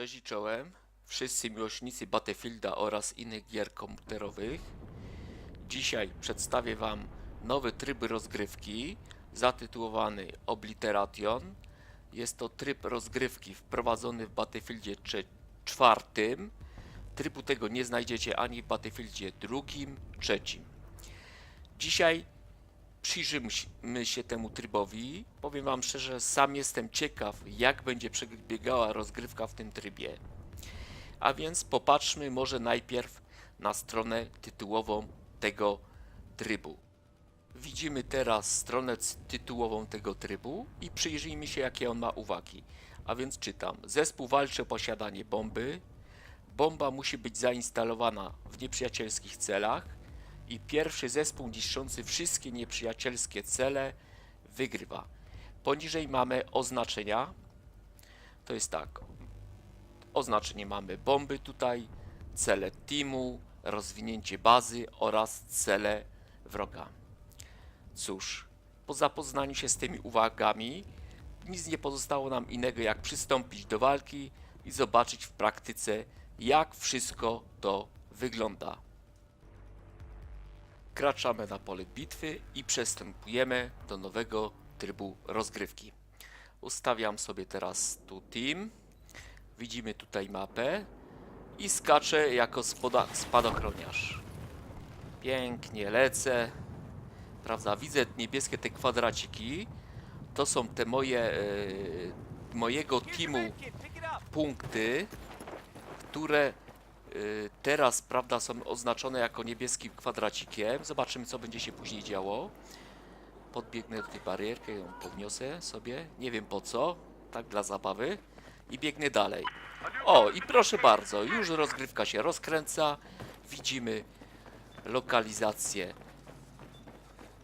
Cześć i czołem, wszyscy miłośnicy Battlefielda oraz innych gier komputerowych. Dzisiaj przedstawię Wam nowy tryb rozgrywki zatytułowany Obliteration. Jest to tryb rozgrywki wprowadzony w Battlefieldzie cze- czwartym. Trybu tego nie znajdziecie ani w Battlefieldzie drugim, trzecim. Dzisiaj przyjrzymy się temu trybowi. Powiem Wam szczerze, sam jestem ciekaw, jak będzie przebiegała rozgrywka w tym trybie. A więc popatrzmy może najpierw na stronę tytułową tego trybu. Widzimy teraz stronę tytułową tego trybu i przyjrzyjmy się, jakie on ma uwagi. A więc czytam: Zespół walczy o posiadanie bomby. Bomba musi być zainstalowana w nieprzyjacielskich celach i pierwszy zespół niszczący wszystkie nieprzyjacielskie cele wygrywa. Poniżej mamy oznaczenia. To jest tak. Oznaczenie mamy bomby tutaj, cele teamu, rozwinięcie bazy oraz cele wroga. Cóż, po zapoznaniu się z tymi uwagami, nic nie pozostało nam innego jak przystąpić do walki i zobaczyć w praktyce, jak wszystko to wygląda. Wkraczamy na pole bitwy i przystępujemy do nowego trybu rozgrywki. Ustawiam sobie teraz tu team. Widzimy tutaj mapę i skaczę jako spoda- spadochroniarz. Pięknie lecę. Prawda, widzę niebieskie te kwadraciki. To są te moje, e, mojego teamu punkty, które teraz, prawda, są oznaczone jako niebieskim kwadracikiem. Zobaczymy, co będzie się później działo. Podbiegnę do tej barierki, ją podniosę sobie. Nie wiem po co, tak dla zabawy. I biegnę dalej. O, i proszę bardzo, już rozgrywka się rozkręca. Widzimy lokalizację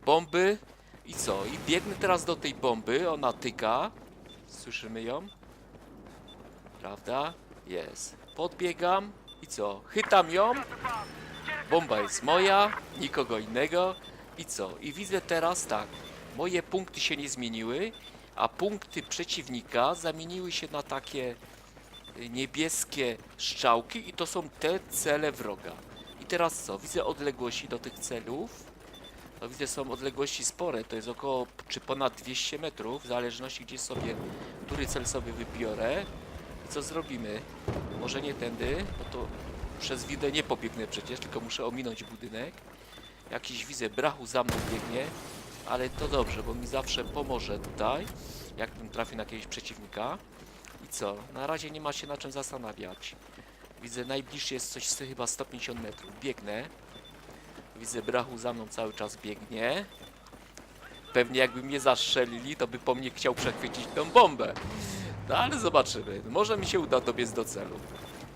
bomby. I co? I biegnę teraz do tej bomby. Ona tyka. Słyszymy ją? Prawda? Jest. Podbiegam i co? Chytam ją. Bomba jest moja, nikogo innego. I co? I widzę teraz tak. Moje punkty się nie zmieniły, a punkty przeciwnika zamieniły się na takie y, niebieskie strzałki i to są te cele wroga. I teraz co? Widzę odległości do tych celów. No widzę, są odległości spore, to jest około czy ponad 200 metrów, w zależności gdzie sobie, który cel sobie wybiorę. I co zrobimy? Może nie tędy, bo to przez widę nie pobiegnę przecież, tylko muszę ominąć budynek. Jakiś widzę, brachu za mną biegnie, ale to dobrze, bo mi zawsze pomoże tutaj, jakbym trafił na jakiegoś przeciwnika. I co? Na razie nie ma się na czym zastanawiać. Widzę, najbliższy jest coś z chyba 150 metrów. Biegnę. Widzę, brachu za mną cały czas biegnie. Pewnie jakby mnie zastrzelili, to by po mnie chciał przechwycić tą bombę. No ale zobaczymy. Może mi się uda dobiec do celu.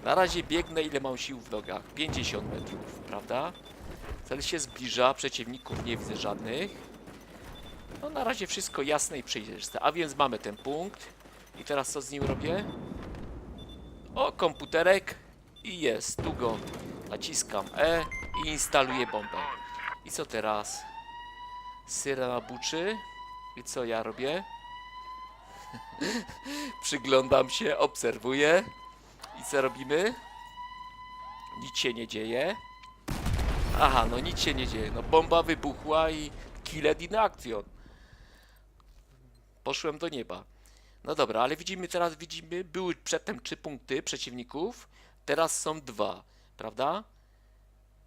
Na razie biegnę ile mam sił w nogach. 50 metrów, prawda? Cel się zbliża, przeciwników nie widzę żadnych. No na razie wszystko jasne i przejrzyste. A więc mamy ten punkt. I teraz co z nim robię? O, komputerek. I jest, tu go naciskam E i instaluję bombę. I co teraz? Syrena buczy. I co ja robię? Przyglądam się, obserwuję. I co robimy? Nic się nie dzieje. Aha, no nic się nie dzieje. No bomba wybuchła i killed in action. Poszłem do nieba. No dobra, ale widzimy teraz, widzimy, były przedtem trzy punkty przeciwników, teraz są dwa, prawda?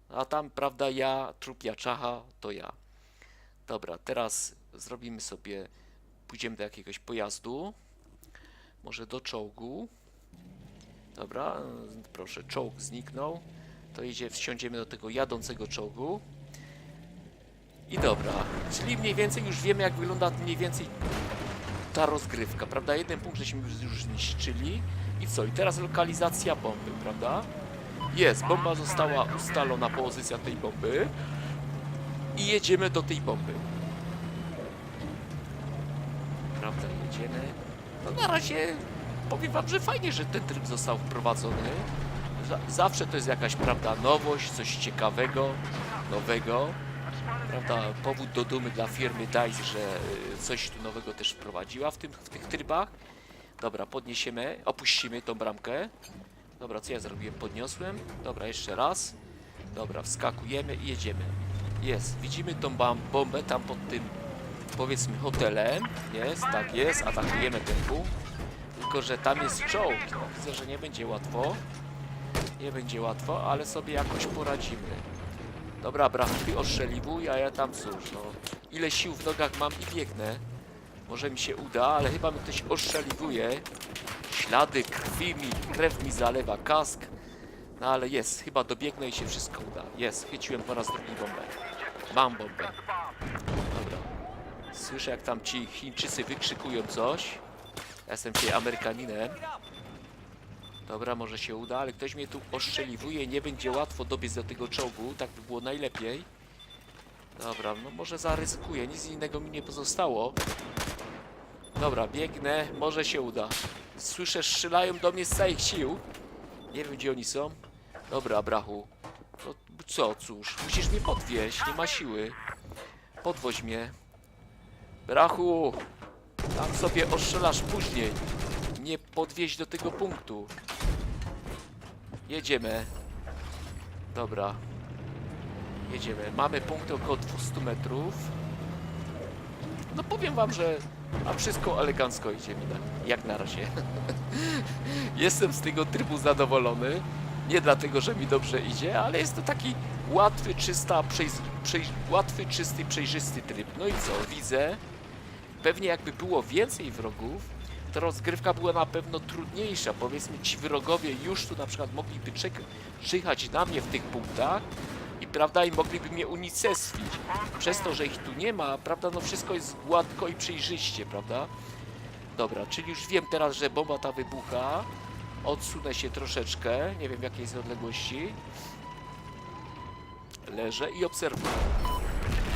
A tam, prawda, ja, trup Jaczacha, to ja. Dobra, teraz zrobimy sobie, pójdziemy do jakiegoś pojazdu, może do czołgu. Dobra, proszę, czołg zniknął. To idzie, wsiądziemy do tego jadącego czołgu. I dobra, czyli mniej więcej już wiemy, jak wygląda mniej więcej ta rozgrywka, prawda? Jeden punkt żeśmy już, już zniszczyli. I co? I teraz lokalizacja bomby, prawda? Jest, bomba została ustalona, pozycja tej bomby. I jedziemy do tej bomby. Prawda, jedziemy. No na razie powiem wam, że fajnie, że ten tryb został wprowadzony. Za- Zawsze to jest jakaś, prawda, nowość, coś ciekawego, nowego. Prawda, powód do dumy dla firmy DICE, że y, coś tu nowego też wprowadziła w, tym, w tych trybach. Dobra, podniesiemy, opuścimy tą bramkę. Dobra, co ja zrobiłem? Podniosłem. Dobra, jeszcze raz. Dobra, wskakujemy i jedziemy. Jest, widzimy tą bombę tam pod tym, powiedzmy, hotelem. Jest, tak jest, atakujemy ten punkt. Tylko, że tam jest czołg. Widzę, że nie będzie łatwo. Nie będzie łatwo, ale sobie jakoś poradzimy. Dobra, brachu, ty ostrzeliwuj, a ja tam cóż, no. Ile sił w nogach mam i biegnę. Może mi się uda, ale chyba mi ktoś oszczeliwuje. Ślady krwi mi, krew mi zalewa kask. No ale jest, chyba dobiegnę i się wszystko uda. Jest, chyciłem po raz drugi bombę. Mam bombę. Słyszę jak tam ci Chińczycy wykrzykują coś. Ja jestem dzisiaj Amerykaninem. Dobra, może się uda, ale ktoś mnie tu oszczeliwuje. Nie będzie łatwo dobiec do tego czołgu. Tak by było najlepiej. Dobra, no może zaryzykuję. Nic innego mi nie pozostało. Dobra, biegnę. Może się uda. Słyszę, strzelają do mnie z całych sił. Nie wiem, gdzie oni są. Dobra, brachu. No co, cóż, musisz mnie podwieźć. Nie ma siły. Podwoź mnie. Brachu! Tam sobie oszczelasz później. Nie podwieźć do tego punktu. Jedziemy. Dobra. Jedziemy. Mamy punkt około 200 metrów. No powiem wam, że a wszystko elegancko idzie mi jak na razie. Jestem z tego trybu zadowolony. Nie dlatego, że mi dobrze idzie, ale jest to taki łatwy, czysta, przejz, łatwy, czysty, przejrzysty tryb. No i co? Widzę. Pewnie jakby było więcej wrogów, to rozgrywka była na pewno trudniejsza. Powiedzmy, ci wrogowie już tu na przykład mogliby czyhać na mnie w tych punktach i prawda, i mogliby mnie unicestwić. Przez to, że ich tu nie ma, prawda, no wszystko jest gładko i przejrzyście, prawda? Dobra, czyli już wiem teraz, że bomba ta wybucha. Odsunę się troszeczkę, nie wiem w jakiej jest odległości. Leżę i obserwuję.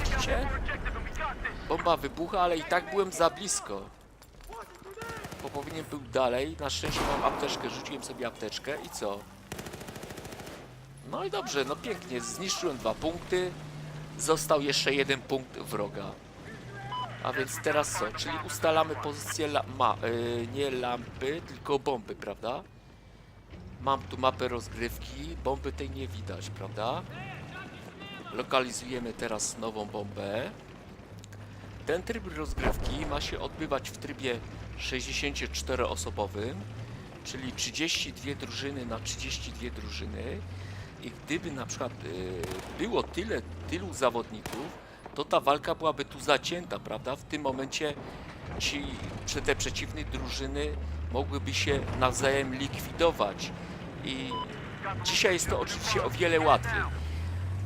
Widzicie? Bomba wybucha, ale i tak byłem za blisko. Bo powinien był dalej. Na szczęście mam apteczkę, rzuciłem sobie apteczkę i co? No i dobrze, no pięknie. Zniszczyłem dwa punkty. Został jeszcze jeden punkt wroga. A więc teraz co? Czyli ustalamy pozycję la ma yy, nie lampy, tylko bomby, prawda? Mam tu mapę rozgrywki. Bomby tej nie widać, prawda? Lokalizujemy teraz nową bombę. Ten tryb rozgrywki ma się odbywać w trybie 64-osobowym, czyli 32 drużyny na 32 drużyny. I gdyby na przykład y, było tyle, tylu zawodników, to ta walka byłaby tu zacięta, prawda? W tym momencie ci, te przeciwne drużyny mogłyby się nawzajem likwidować. I dzisiaj jest to oczywiście o wiele łatwiej.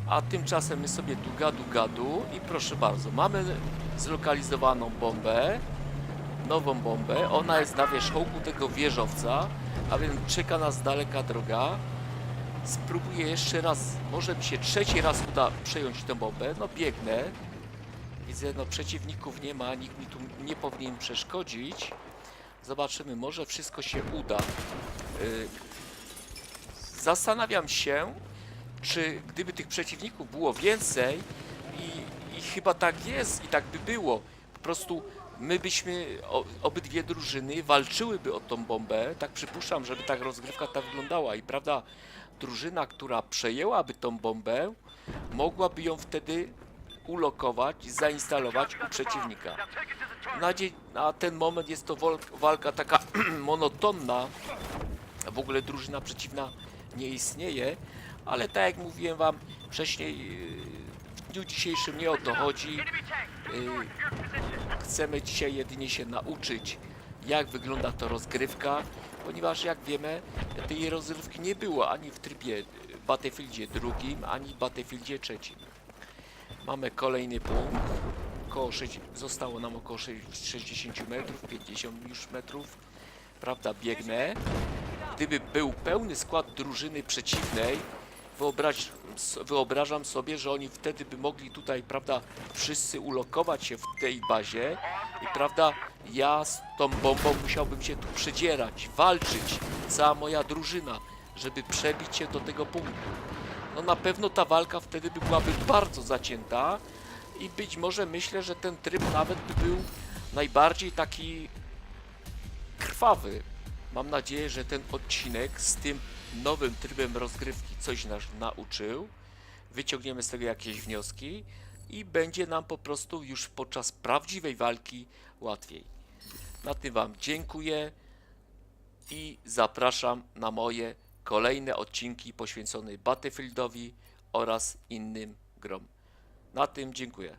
A tymczasem my sobie tu gadu gadu i proszę bardzo, mamy zlokalizowaną bombę, nową bombę, ona jest na wierzchołku tego wieżowca, a więc czeka nas daleka droga. Spróbuję jeszcze raz, może mi się trzeci raz uda przejąć tę bombę, no biegnę. Widzę, no przeciwników nie ma, nikt mi tu nie powinien przeszkodzić. Zobaczymy, może wszystko się uda. Y, Zastanawiam się, czy gdyby tych przeciwników było więcej i, i chyba tak jest i tak by było, po prostu my byśmy, o, obydwie drużyny walczyłyby o tą bombę, tak przypuszczam, żeby tak rozgrywka ta wyglądała. I prawda, drużyna, która przejęłaby tą bombę, mogłaby ją wtedy ulokować, zainstalować u przeciwnika. Na, dzie- na ten moment jest to walka taka monotonna, w ogóle drużyna przeciwna nie istnieje, ale tak jak mówiłem wam wcześniej, yy, w dniu dzisiejszym nie o to chodzi. Yy, Chcemy dzisiaj jedynie się nauczyć, jak wygląda to rozgrywka, ponieważ jak wiemy, tej rozgrywki nie było ani w trybie yy, Battlefieldzie drugim, ani Battlefieldzie trzecim. Mamy kolejny punkt. Około 6, zostało nam około 6 60 metrów, 50 już metrów. Prawda, biegnę. Gdyby był pełny skład drużyny przeciwnej, wyobraź, wyobrażam sobie, że oni wtedy by mogli tutaj, prawda, wszyscy ulokować się w tej bazie i, prawda, ja z tą bombą musiałbym się tu przedzierać, walczyć, cała moja drużyna, żeby przebić się do tego punktu. No na pewno ta walka wtedy by byłaby bardzo zacięta i być może myślę, że ten tryb nawet by był najbardziej taki krwawy. Mam nadzieję, że ten odcinek z tym nowym trybem rozgrywki coś nas nauczył. Wyciągniemy z tego jakieś wnioski i będzie nam po prostu już podczas prawdziwej walki łatwiej. Na tym Wam dziękuję i zapraszam na moje kolejne odcinki poświęcone Battlefieldowi oraz innym grom. Na tym dziękuję.